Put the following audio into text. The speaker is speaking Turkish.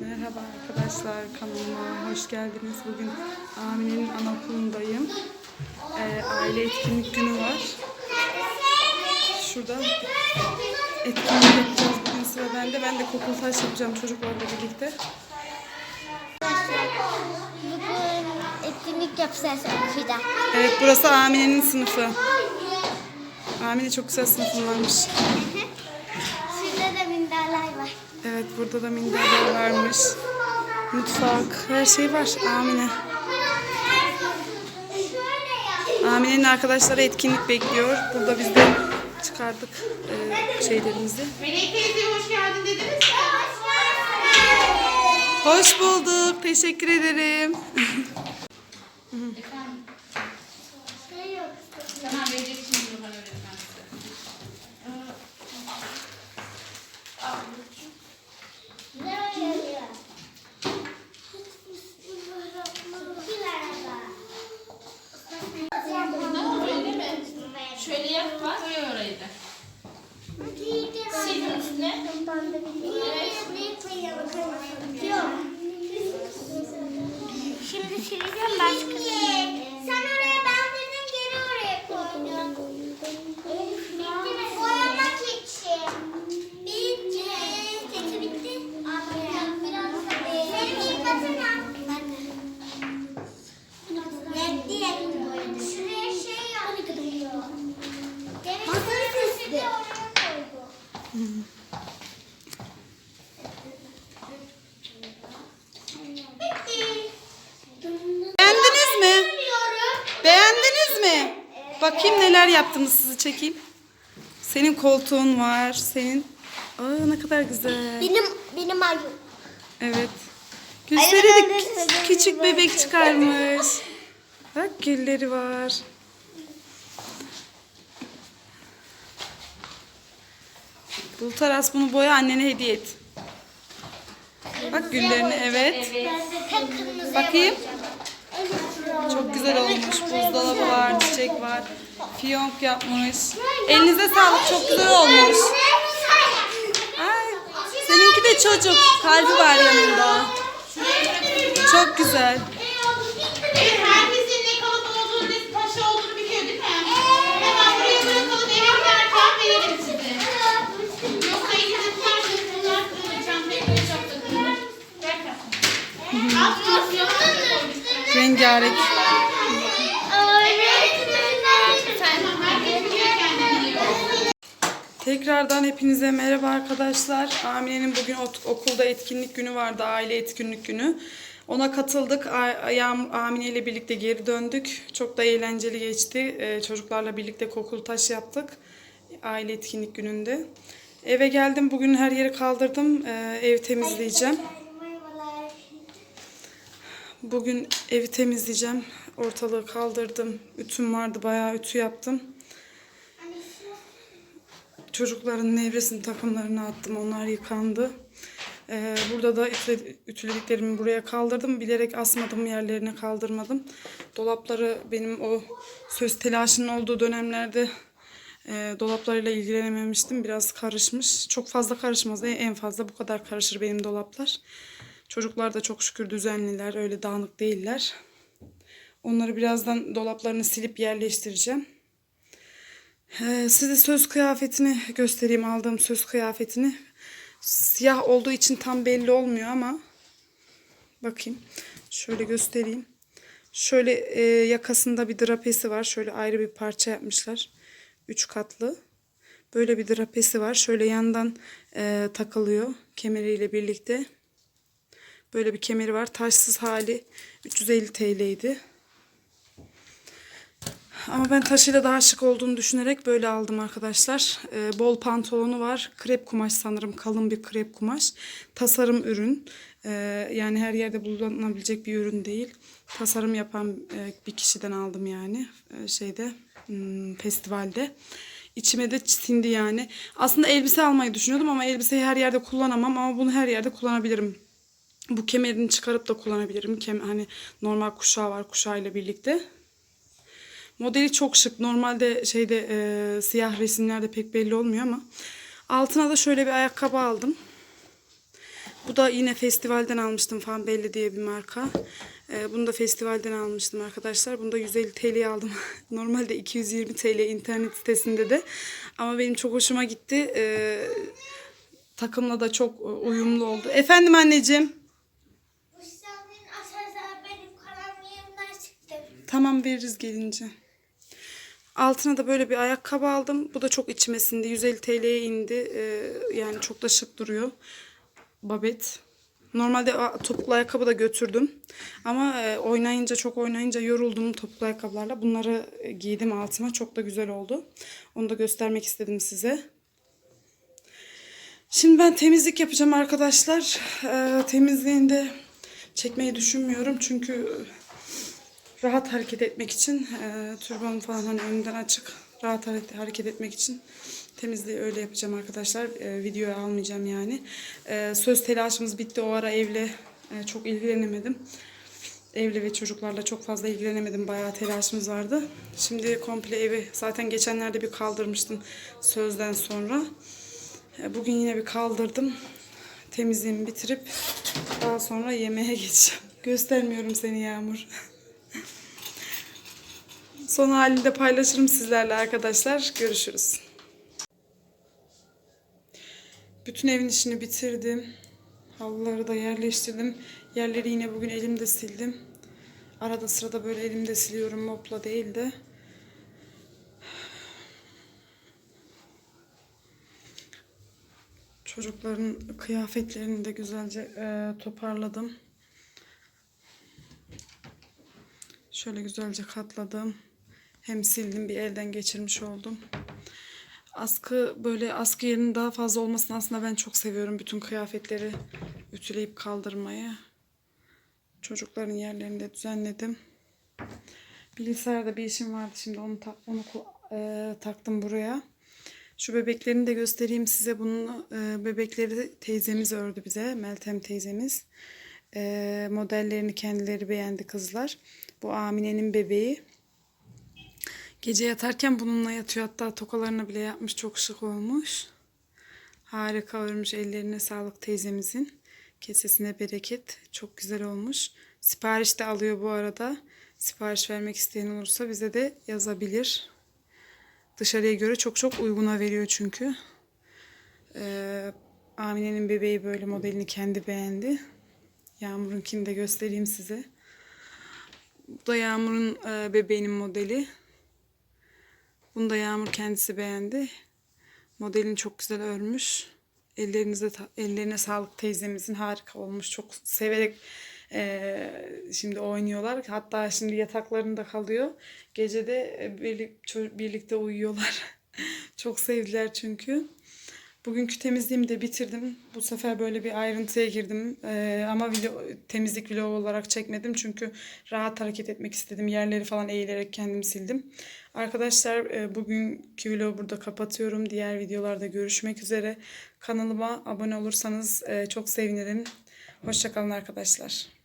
Merhaba arkadaşlar kanalıma hoş geldiniz. Bugün Amine'nin anaokulundayım. Ee, aile etkinlik günü var. Şurada etkinlik yapacağız bugün sıra bende. Ben de kokul taş yapacağım çocuklarla birlikte. Bugün etkinlik yapacağız okulda. Evet burası Amine'nin sınıfı. Amine çok güzel sınıfın burada da minderler varmış. Mutfak her şey var Amine. Amine'nin arkadaşları etkinlik bekliyor. Burada biz de çıkardık e, şeylerimizi. Melek teyze hoş geldin dediniz. Hoş bulduk. Teşekkür ederim. Tamam verecek şimdi Nurhan öğretmen size. Ne oldu öyle mi? Şöyle yap bak öyle orayı da. Sil üstüne. Şimdi sileceğim başka. Sen oraya bandırdın geri oraya koydun. Bitti mi? Boyamak için. Bitti. Keçi bitti. Biraz Senin ilk batına. Yetti yetti boyadı. Şuraya şey yapıyor. Demek ki sesi de oraya koydu. Bitti. Beğendiniz mi? Bilmiyorum. Beğendiniz mi? Bakayım neler yaptınız sizi çekeyim. Senin koltuğun var. Senin Aa ne kadar güzel. Benim benim ayım. Evet. Gülseri de kü- küçük bebek çıkarmış. Bak gülleri var. Bultaras bunu boya annene hediye et. Bak güllerini evet. Ben de tek kırmızı Bakayım. Çok güzel olmuş. Buzdolabı var, çiçek var. Fiyonk yapmış. Elinize sağlık. Çok güzel olmuş. Ay, seninki de çocuk. Kalbi var yanında. Çok güzel. Rengarenk. Tekrardan hepinize merhaba arkadaşlar. Amine'nin bugün okulda etkinlik günü vardı. Aile etkinlik günü. Ona katıldık. Amine ile birlikte geri döndük. Çok da eğlenceli geçti. Ee, çocuklarla birlikte kokul taş yaptık. Aile etkinlik gününde. Eve geldim. Bugün her yeri kaldırdım. Ee, ev temizleyeceğim. Bugün evi temizleyeceğim. Ortalığı kaldırdım. Ütüm vardı. Bayağı ütü yaptım. Çocukların nevresim takımlarını attım. Onlar yıkandı. Ee, burada da ütü- ütülediklerimi buraya kaldırdım. Bilerek asmadım yerlerine kaldırmadım. Dolapları benim o söz telaşının olduğu dönemlerde e, dolaplarıyla ilgilenememiştim. Biraz karışmış. Çok fazla karışmaz. En- En fazla bu kadar karışır benim dolaplar. Çocuklar da çok şükür düzenliler. Öyle dağınık değiller. Onları birazdan dolaplarını silip yerleştireceğim. Ee, size söz kıyafetini göstereyim aldığım söz kıyafetini. Siyah olduğu için tam belli olmuyor ama bakayım şöyle göstereyim. Şöyle e, yakasında bir drapesi var. Şöyle ayrı bir parça yapmışlar. Üç katlı. Böyle bir drapesi var. Şöyle yandan e, takılıyor kemeriyle birlikte. Böyle bir kemeri var. Taşsız hali 350 TL'ydi. Ama ben taşıyla daha şık olduğunu düşünerek böyle aldım arkadaşlar. Ee, bol pantolonu var. Krep kumaş sanırım. Kalın bir krep kumaş. Tasarım ürün. Ee, yani her yerde bulunabilecek bir ürün değil. Tasarım yapan e, bir kişiden aldım yani. Ee, şeyde hmm, festivalde. İçime de sindi yani. Aslında elbise almayı düşünüyordum ama elbiseyi her yerde kullanamam ama bunu her yerde kullanabilirim. Bu kemerini çıkarıp da kullanabilirim. Kem hani normal kuşağı var kuşağıyla birlikte. Modeli çok şık. Normalde şeyde e, siyah resimlerde pek belli olmuyor ama altına da şöyle bir ayakkabı aldım. Bu da yine festivalden almıştım falan belli diye bir marka. Ee, bunu da festivalden almıştım arkadaşlar. Bunu da 150 TL'ye aldım. Normalde 220 TL internet sitesinde de. Ama benim çok hoşuma gitti. Ee, takımla da çok e, uyumlu oldu. Efendim anneciğim. Bu senin aşağıda benim kalemliğimden çıktı. Tamam veririz gelince. Altına da böyle bir ayakkabı aldım. Bu da çok içime sindi. 150 TL'ye indi. Ee, yani çok da şık duruyor. Babet. Normalde topuklu ayakkabı da götürdüm. Ama e, oynayınca çok oynayınca yoruldum topuklu ayakkabılarla. Bunları e, giydim altıma. Çok da güzel oldu. Onu da göstermek istedim size. Şimdi ben temizlik yapacağım arkadaşlar. Ee, temizliğinde çekmeyi düşünmüyorum. Çünkü rahat hareket etmek için e, türbanım falan hani önden açık rahat hare- hareket etmek için temizliği öyle yapacağım arkadaşlar. E, videoya almayacağım yani. E, söz telaşımız bitti. O ara evle e, çok ilgilenemedim. Evle ve çocuklarla çok fazla ilgilenemedim. Bayağı telaşımız vardı. Şimdi komple evi zaten geçenlerde bir kaldırmıştım sözden sonra. E, Bugün yine bir kaldırdım. Temizliğimi bitirip daha sonra yemeğe geçeceğim. Göstermiyorum seni Yağmur. Son halini de paylaşırım sizlerle arkadaşlar. Görüşürüz. Bütün evin işini bitirdim. Halıları da yerleştirdim. Yerleri yine bugün elimde sildim. Arada sırada böyle elimde siliyorum mopla değil de. Çocukların kıyafetlerini de güzelce e, toparladım. Şöyle güzelce katladım. Hem sildim bir elden geçirmiş oldum. Askı böyle askı yerinin daha fazla olmasını aslında ben çok seviyorum. Bütün kıyafetleri ütüleyip kaldırmayı. Çocukların yerlerini de düzenledim. Bilgisayarda bir işim vardı şimdi onu ta- onu e, taktım buraya. Şu bebeklerini de göstereyim size. Bunun e, bebekleri teyzemiz ördü bize. Meltem teyzemiz. E, modellerini kendileri beğendi kızlar. Bu Amine'nin bebeği. Gece yatarken bununla yatıyor. Hatta tokalarını bile yapmış. Çok şık olmuş. Harika örmüş. Ellerine sağlık teyzemizin. Kesesine bereket. Çok güzel olmuş. Sipariş de alıyor bu arada. Sipariş vermek isteyen olursa bize de yazabilir. Dışarıya göre çok çok uyguna veriyor çünkü. Ee, Amine'nin bebeği böyle modelini kendi beğendi. Yağmur'unkini de göstereyim size. Bu da Yağmur'un e, bebeğinin modeli. Bunu da Yağmur kendisi beğendi. Modelini çok güzel örmüş. Ellerinize ellerine sağlık teyzemizin harika olmuş. Çok severek e, şimdi oynuyorlar. Hatta şimdi yataklarında kalıyor. Gece de e, birlik, birlikte uyuyorlar. çok sevdiler çünkü. Bugünkü temizliğimi de bitirdim. Bu sefer böyle bir ayrıntıya girdim. Ee, ama video, temizlik vlogu olarak çekmedim. Çünkü rahat hareket etmek istedim. Yerleri falan eğilerek kendim sildim. Arkadaşlar e, bugünkü vlogu burada kapatıyorum. Diğer videolarda görüşmek üzere. Kanalıma abone olursanız e, çok sevinirim. Hoşçakalın arkadaşlar.